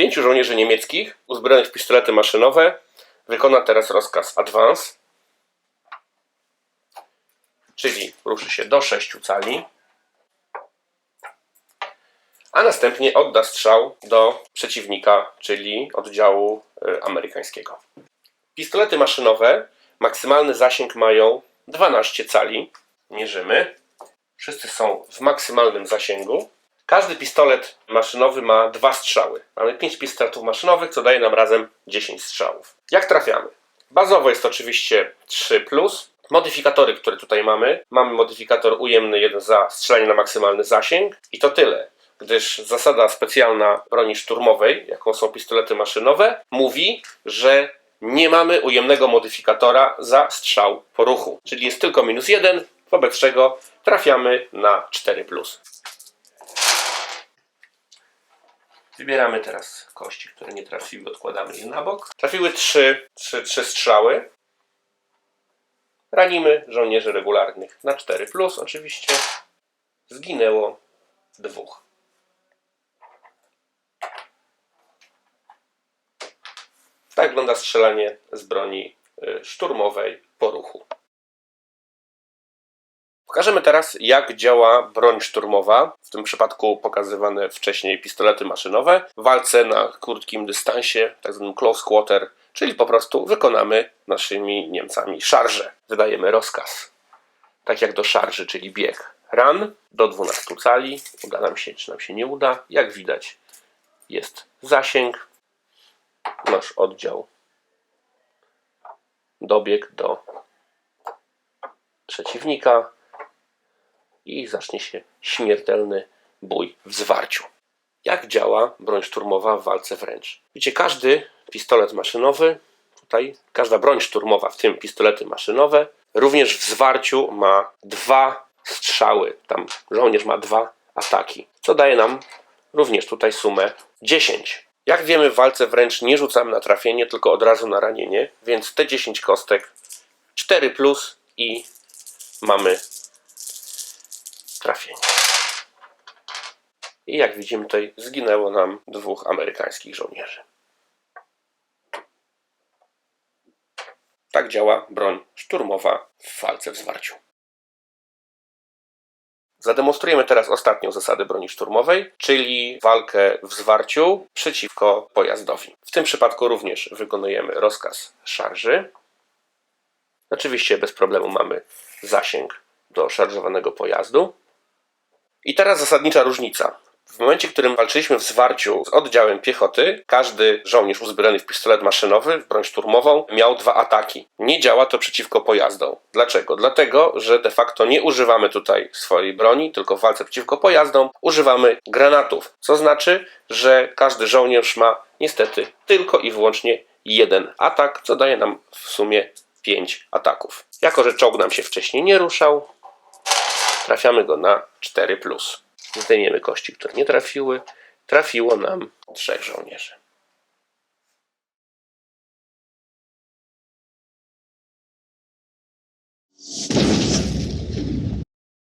Pięciu żołnierzy niemieckich uzbrojonych w pistolety maszynowe wykona teraz rozkaz Advance, czyli ruszy się do 6 cali, a następnie odda strzał do przeciwnika, czyli oddziału y, amerykańskiego. Pistolety maszynowe, maksymalny zasięg mają 12 cali. Mierzymy. Wszyscy są w maksymalnym zasięgu. Każdy pistolet maszynowy ma dwa strzały. Mamy 5 pistoletów maszynowych, co daje nam razem 10 strzałów. Jak trafiamy? Bazowo jest oczywiście 3. Modyfikatory, które tutaj mamy. Mamy modyfikator ujemny 1 za strzelanie na maksymalny zasięg i to tyle. Gdyż zasada specjalna broni szturmowej, jaką są pistolety maszynowe, mówi, że nie mamy ujemnego modyfikatora za strzał po ruchu. Czyli jest tylko minus 1, wobec czego trafiamy na 4. Wybieramy teraz kości, które nie trafiły, odkładamy je na bok. Trafiły trzy, trzy, trzy strzały. Ranimy żołnierzy regularnych na 4 plus oczywiście. Zginęło dwóch. Tak wygląda strzelanie z broni y, szturmowej po ruchu. Pokażemy teraz, jak działa broń szturmowa, w tym przypadku pokazywane wcześniej pistolety maszynowe, w walce na krótkim dystansie, tak zwanym close quarter, czyli po prostu wykonamy naszymi Niemcami szarże. Wydajemy rozkaz, tak jak do szarży, czyli bieg. Run do 12 cali, uda nam się, czy nam się nie uda. Jak widać, jest zasięg, nasz oddział dobieg do przeciwnika i zacznie się śmiertelny bój w zwarciu. Jak działa broń szturmowa w walce wręcz? Widzicie, każdy pistolet maszynowy, tutaj każda broń szturmowa, w tym pistolety maszynowe, również w zwarciu ma dwa strzały. Tam żołnierz ma dwa ataki, co daje nam również tutaj sumę 10. Jak wiemy, w walce wręcz nie rzucamy na trafienie, tylko od razu na ranienie, więc te 10 kostek 4 plus i mamy trafienie. I jak widzimy, tutaj zginęło nam dwóch amerykańskich żołnierzy. Tak działa broń szturmowa w walce w zwarciu. Zademonstrujemy teraz ostatnią zasadę broni szturmowej, czyli walkę w zwarciu przeciwko pojazdowi. W tym przypadku również wykonujemy rozkaz szarży. Oczywiście bez problemu mamy zasięg do szarżowanego pojazdu. I teraz zasadnicza różnica. W momencie, w którym walczyliśmy w zwarciu z oddziałem piechoty, każdy żołnierz uzbrojony w pistolet maszynowy, w broń szturmową, miał dwa ataki. Nie działa to przeciwko pojazdom. Dlaczego? Dlatego, że de facto nie używamy tutaj swojej broni, tylko w walce przeciwko pojazdom używamy granatów. Co znaczy, że każdy żołnierz ma niestety tylko i wyłącznie jeden atak, co daje nam w sumie pięć ataków. Jako, że czołg nam się wcześniej nie ruszał, trafiamy go na 4. Zdejmiemy kości, które nie trafiły. Trafiło nam trzech żołnierzy.